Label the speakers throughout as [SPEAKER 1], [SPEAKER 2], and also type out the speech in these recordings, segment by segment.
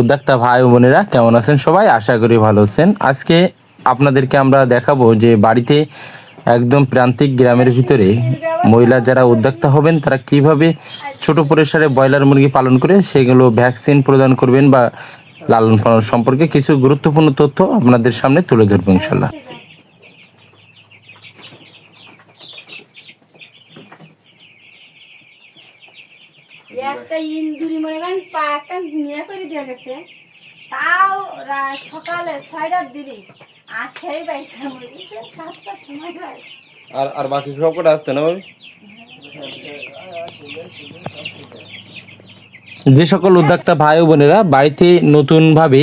[SPEAKER 1] উদ্যোক্তা ভাই বোনেরা কেমন আছেন সবাই? আশা করি ভালো আছেন। আজকে আপনাদেরকে আমরা দেখাবো যে বাড়িতে একদম প্রান্তিক গ্রামের ভিতরে মহিলা যারা উদ্যোক্তা হবেন, তারা কীভাবে ছোট পরিসরে ব্রয়লার মুরগি পালন করে সেগুলো ভ্যাকসিন প্রদান করবেন বা লালন পালন সম্পর্কে কিছু গুরুত্বপূর্ণ তথ্য আপনাদের সামনে তুলে ধরবো ইনশাল্লাহ।
[SPEAKER 2] একটা ইন্দুরি মনে করেন পা একটা নিয়ে করে দিয়ে গেছে। তাও সকালে ছয়টার দিলি আর সেই পাইছে সাতটার সময় হয়
[SPEAKER 3] আর আর বাকি সব কটা আসতে না ভাবি?
[SPEAKER 1] যে সকল উদ্যোক্তা ভাই ও বোনেরা বাড়িতে নতুনভাবে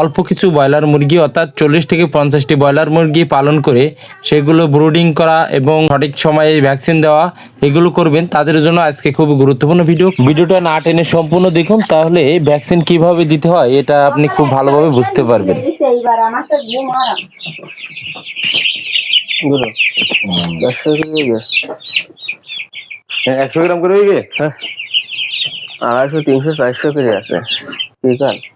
[SPEAKER 1] অল্প কিছু ব্রয়লার মুরগি অর্থাৎ চল্লিশ থেকে পঞ্চাশটি ব্রয়লার মুরগি পালন করে সেগুলো ব্রুডিং করা এবং সঠিক সময়ে ভ্যাকসিন দেওয়া এগুলো করবেন। তাদের জন্য আজকে খুব গুরুত্বপূর্ণ ভিডিও। ভিডিওটা না টেনে সম্পূর্ণ দেখুন তাহলে ভ্যাকসিন কীভাবে দিতে হয় এটা আপনি খুব ভালোভাবে বুঝতে পারবেন।
[SPEAKER 3] হ্যাঁ, একশো গ্রাম করে হয়ে। গে
[SPEAKER 4] আড়াইশো তিনশো চারশো করে আছে। ঠিক আছে।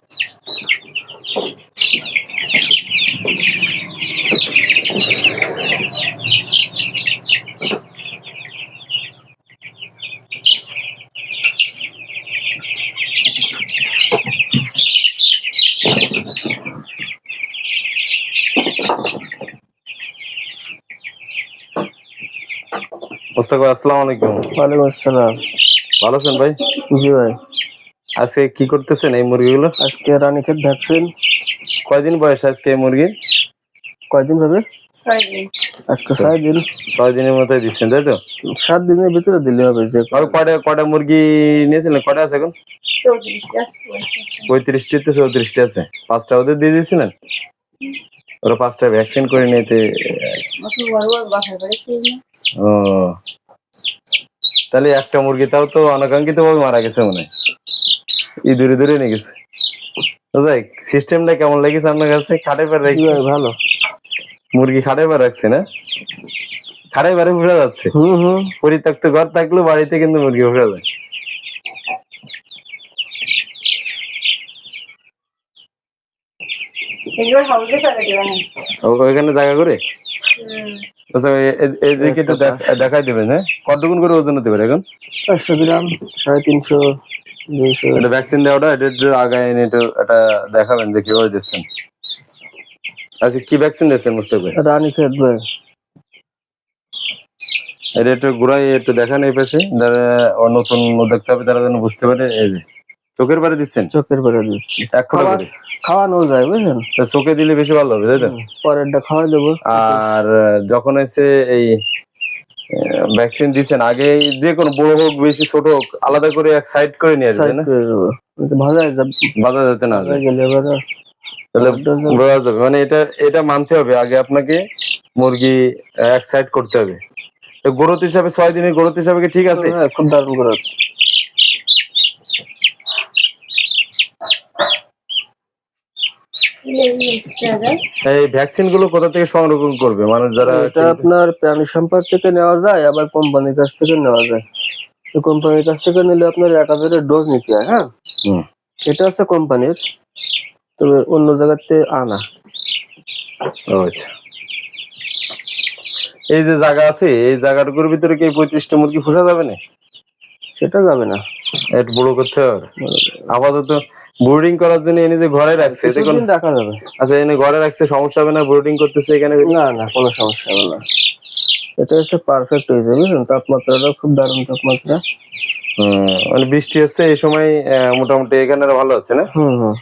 [SPEAKER 3] মোস্তাক আসসালামু আলাইকুম।
[SPEAKER 4] ওয়ালাইকুম আসসালাম।
[SPEAKER 3] ভালো আছেন ভাই?
[SPEAKER 4] জি ভাই।
[SPEAKER 3] আজকে কি করতেছেন এই মুরগিগুলো?
[SPEAKER 4] আজকে রানীক্ষেত ভ্যাকসিন।
[SPEAKER 3] কয়দিন বয়স আজকে এই মুরগির?
[SPEAKER 4] কয়দিন হবে? আজকে ছয় দিন।
[SPEAKER 3] ছয় দিনের মতোই দিচ্ছেন তাই তো?
[SPEAKER 4] সাত দিনের ভিতরে দিলে হবে যে।
[SPEAKER 3] আর কয়টা কয়টা মুরগি নিয়েছিলেন? কয়টা আছে এখন? পঁয়ত্রিশটিতে চৌত্রিশটি আছে। পাঁচটা ওদের দিয়ে দিয়েছিলেন? ওরা পাঁচটা ভ্যাকসিন করে নিতে ও। তাহলে একটা মুরগি তাও তো অনাকাঙ্ক্ষিত ভাবে মারা গেছে মনে হয়। ইঁদুরে দূরে নিয়ে গেছে। যাই সিস্টেমটা কেমন লেগেছে আপনার কাছে? খাটে পারে রাখছে।
[SPEAKER 4] ভালো।
[SPEAKER 3] মুরগি খাটে পারে রাখছে না? খাটে পারে উঠে যাচ্ছে।
[SPEAKER 4] হুম হুম।
[SPEAKER 3] পরিত্যক্ত ঘর থাকলেও বাড়িতে কিন্তু মুরগি উঠে যায়। ওইখানে জায়গা করে? আচ্ছা এদিকে একটু দেখাই দেবেন হ্যাঁ? করে ওজন হতে পারে এখন?
[SPEAKER 4] চারশো গ্রাম সাড়ে তিনশো
[SPEAKER 3] এটা ভ্যাকসিন দেওয়াটা এটা একটু আগায় এনে একটু এটা দেখাবেন যে কীভাবে দিচ্ছেন। আচ্ছা কি ভ্যাকসিন দিচ্ছেন মুস্তাক ভাই
[SPEAKER 4] রানীক্ষেত ভাই।
[SPEAKER 3] এটা একটু ঘুরাই একটু দেখান এই পাশে যারা নতুন দেখতে হবে তারা যেন বুঝতে পারে এই যে। চোখের বারে দিচ্ছেন?
[SPEAKER 4] চোখের বেড়ে দিচ্ছি।
[SPEAKER 3] এক করে।
[SPEAKER 4] খাওয়ানো যায় বুঝলেন?
[SPEAKER 3] তা চোখে দিলে বেশি ভালো হবে তাই তো?
[SPEAKER 4] পরেরটা খাওয়াই দেবো।
[SPEAKER 3] আর যখন হচ্ছে এই ভ্যাকসিন দিচ্ছেন আগে যে কোনো বড় হোক বেশি ছোট হোক আলাদা করে এক সাইড করে নিয়ে আসবে না?
[SPEAKER 4] যাবে।
[SPEAKER 3] বাধা যেতে না তাহলে বোঝা যাবে। মানে এটা এটা মানতে হবে। আগে আপনাকে মুরগি এক সাইড করতে হবে। গ্রোথ হিসাবে ছয় দিনের গ্রোথ হিসাবে কি ঠিক আছে?
[SPEAKER 4] হ্যাঁ খুব দারুণ করে
[SPEAKER 3] এই ভ্যাকসিনগুলো কোথা থেকে সংরক্ষণ করবে? মানুষ যারা
[SPEAKER 4] এটা আপনার প্রাণী সম্পদ থেকে নেওয়া যায় আবার কোম্পানির কাছ থেকে নেওয়া যায়। তো কোম্পানির কাছ থেকে নিলে আপনার এক হাজারের ডোজ নিতে হয় হ্যাঁ? এটা হচ্ছে কোম্পানির তবে অন্য জায়গাতে আনা।
[SPEAKER 3] আচ্ছা। এই যে জায়গা আছে এই জায়গাটুকুর ভিতরে কি পঁয়ত্রিশটা মুরগি ফুসা যাবে না?
[SPEAKER 4] সেটা যাবে না।
[SPEAKER 3] একটু বড় করতে হবে। আপাতত বোর্ডিং করার জন্য এনে যে ঘরে রাখছে কোন
[SPEAKER 4] রাখা যাবে।
[SPEAKER 3] আচ্ছা এনে ঘরে রাখছে সমস্যা হবে না? বোর্ডিং করতেছে এখানে?
[SPEAKER 4] না না কোনো সমস্যা হবে না। এটা হচ্ছে পারফেক্ট হয়ে যাবে তাপমাত্রাটা খুব দারুণ তাপমাত্রা।
[SPEAKER 3] মানে বৃষ্টি হচ্ছে এই সময় মোটামুটি এখানে ভালো আছে না?
[SPEAKER 4] হুম হুম।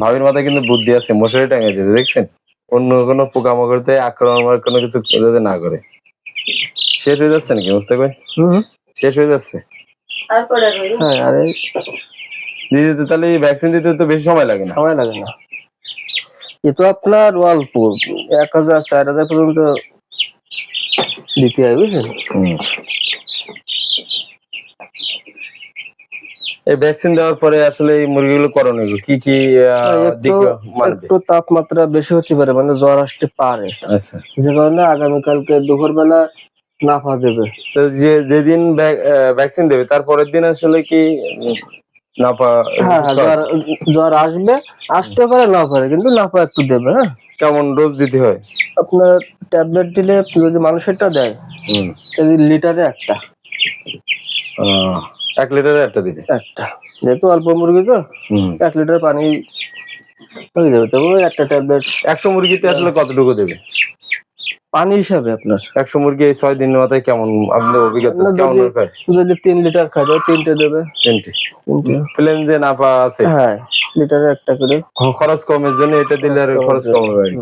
[SPEAKER 3] ভাবির মাথায় কিন্তু বুদ্ধি আছে মশারি টাঙিয়ে দিয়েছে দেখছেন? অন্য কোনো পোকামাকড়তে আক্রমণ কোনো কিছু যাতে না করে। শেষ হয়ে যাচ্ছে নাকি বুঝতে পারি
[SPEAKER 4] হুম হুম।
[SPEAKER 3] শেষ হয়ে যাচ্ছে?
[SPEAKER 4] হ্যাঁ আরে
[SPEAKER 3] দিতে তাহলে ভ্যাকসিন দিতে তো বেশি সময় লাগে না?
[SPEAKER 4] সময় লাগে না। এ তো আপনার অল্প এক হাজার চার হাজার পর্যন্ত দিতে হয় বুঝলেন?
[SPEAKER 3] এই ভ্যাকসিন দেওয়ার পরে আসলে এই মুরগিগুলো করণীয় কি কি
[SPEAKER 4] একটু
[SPEAKER 3] দিক মানবে?
[SPEAKER 4] একটু তাপমাত্রা বেশি হতে পারে মানে জ্বর আসতে পারে।
[SPEAKER 3] আচ্ছা।
[SPEAKER 4] যে কারণে আগামীকালকে দুপুর বেলা নাফা দেবে।
[SPEAKER 3] তো যে যেদিন ভ্যাকসিন দেবে তার পরের দিন আসলে কি নাপা
[SPEAKER 4] হ্যাঁ হ্যাঁ, জ্বর আসবে আসতে পারে না পারে কিন্তু নাফা একটু দেবে হ্যাঁ?
[SPEAKER 3] কেমন ডোজ দিতে হয়?
[SPEAKER 4] আপনার ট্যাবলেট দিলে যদি মানুষেরটা দেয় যদি লিটারে একটা।
[SPEAKER 3] এক লিটারে একটা দিবে?
[SPEAKER 4] একটা। যেহেতু অল্প মুরগি তো এক লিটার পানি হয়ে যাবে তবে একটা ট্যাবলেট
[SPEAKER 3] একশো মুরগিতে আসলে কতটুকু দেবে?
[SPEAKER 4] পানি হিসাবে আপনার?
[SPEAKER 3] একশো মুরগি এই ছয় দিনের মাথায় কেমন আপনাদের অভিজ্ঞতা কেমন
[SPEAKER 4] যদি-
[SPEAKER 3] খায়
[SPEAKER 4] যদি তিন লিটার খায় তাহলে তিনটে দেবে।
[SPEAKER 3] তিনটে। প্লেন যে নাপা আছে।
[SPEAKER 4] হ্যাঁ লিটারে একটা করে।
[SPEAKER 3] খরচ কমের জন্য এটা দিলে আর খরচ কম হবে আর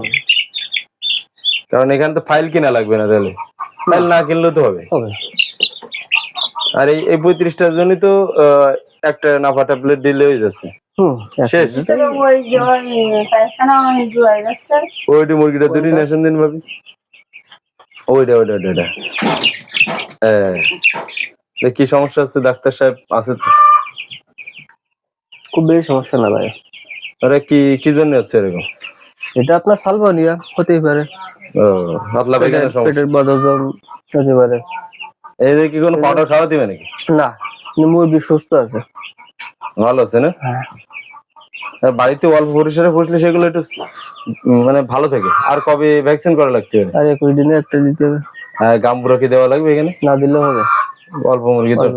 [SPEAKER 3] কারণ এখানে তো ফাইল কিনা লাগবে না তাহলে। ফাইল না কিনলেও তো হবে। আর এই এই পঁয়ত্রিশটার জন্য তো আহ, একটা নাফা ট্যাবলেট দিলে হয়ে যাচ্ছে। শেষ।
[SPEAKER 2] ওই
[SPEAKER 3] মুরগিটা দুটি নেশন দিন ভাবি। ওইটা ওইটা ওইটা ওইটা হ্যাঁ কি সমস্যা আছে? ডাক্তার সাহেব আছে তো?
[SPEAKER 4] খুব বেশি সমস্যা না ভাই।
[SPEAKER 3] আরে কি কি জন্য হচ্ছে এরকম?
[SPEAKER 4] এটা আপনার সালভানিয়া হতেই পারে।
[SPEAKER 3] ও পাতলা পায়খানা সমস্যা?
[SPEAKER 4] পেটের বদহজম হতে পারে।
[SPEAKER 3] এই যে কি কোনো পাউডার খাওয়া দিবে নাকি?
[SPEAKER 4] না কিন্তু মুরগি সুস্থ আছে।
[SPEAKER 3] ভালো আছে না? আর বাড়িতে অল্প পরিসরে পুষলে সেগুলো একটু মানে ভালো থাকে। আর কবে ভ্যাকসিন করা লাগতে হবে?
[SPEAKER 4] আর একুশ দিনে একটা দিতে হবে।
[SPEAKER 3] হ্যাঁ গাম্বুরা কি দেওয়া লাগবে এখানে?
[SPEAKER 4] না দিলেও হবে।
[SPEAKER 3] অল্প মুরগি তো।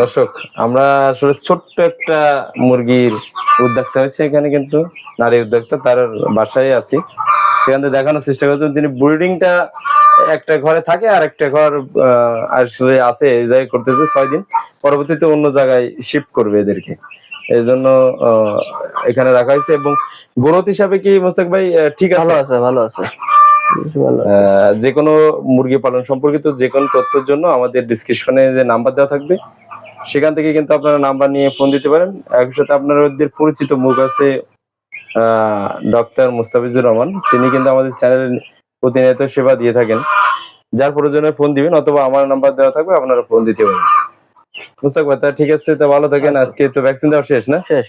[SPEAKER 3] দর্শক আমরা আসলে ছোট্ট একটা মুরগির উদ্যোক্তা হয়েছে এখানে কিন্তু নারী উদ্যোক্তা তার বাসায় আছি। সেখান থেকে দেখানোর চেষ্টা করছেন তিনি ব্রিডিংটা একটা ঘরে থাকে আর একটা ঘর আসলে আছে এই জায়গায় করতেছে ছয় দিন। পরবর্তীতে অন্য জায়গায় শিফট করবে এদেরকে। এই জন্য এখানে রাখা হয়েছে এবং গ্রোথ হিসাবে কি মোস্তাক ভাই ঠিক আছে?
[SPEAKER 4] ভালো আছে ভালো আছে।
[SPEAKER 3] যে কোনো মুরগি পালন সম্পর্কিত যে কোনো তথ্যের জন্য আমাদের ডিসক্রিপশনে যে নাম্বার দেওয়া থাকবে সেখান থেকে কিন্তু আপনারা নাম্বার নিয়ে ফোন দিতে পারেন। একই সাথে আপনার ওদের পরিচিত মুখ আছে ডক্টর মুস্তাফিজুর রহমান। তিনি কিন্তু আমাদের চ্যানেলে প্রতিনিয়ত সেবা দিয়ে থাকেন। যার প্রয়োজনে ফোন দিবেন অথবা আমার নাম্বার দেওয়া থাকবে আপনারা ফোন দিতে পারেন। মুস্তাক ভাই ঠিক আছে তো ভালো থাকেন। আজকে তো ভ্যাকসিন দেওয়া শেষ না?
[SPEAKER 4] শেষ।